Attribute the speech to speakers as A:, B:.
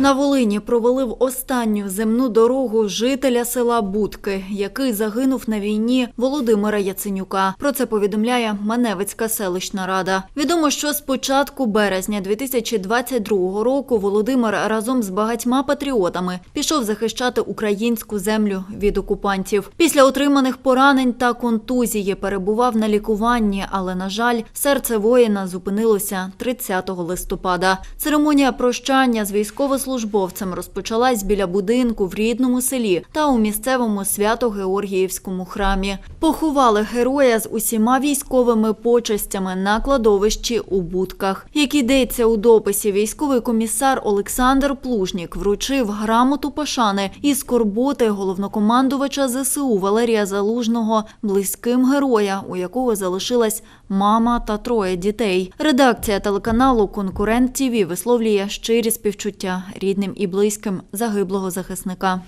A: На Волині провалив останню земну дорогу жителя села Будки, який загинув на війні Володимира Яценюка. Про це повідомляє Маневицька селищна рада. Відомо, що з початку березня 2022 року Володимир разом з багатьма патріотами пішов захищати українську землю від окупантів. Після отриманих поранень та контузії перебував на лікуванні, але на жаль, серце воїна зупинилося 30 листопада. Церемонія прощання з військовослужбовцем розпочалась біля будинку в рідному селі та у місцевому свято-Георгіївському храмі. Поховали героя з усіма військовими почестями на кладовищі у будках. Як йдеться у дописі, військовий комісар Олександр Плужнік вручив грамоту пошани і скорботи головнокомандувача ЗСУ Валерія Залужного близьким героя, у якого залишилась мама та троє дітей. Редакція телеканалу Конкурент ТІВІ висловлює щирі співчуття рідним і близьким загиблого захисника.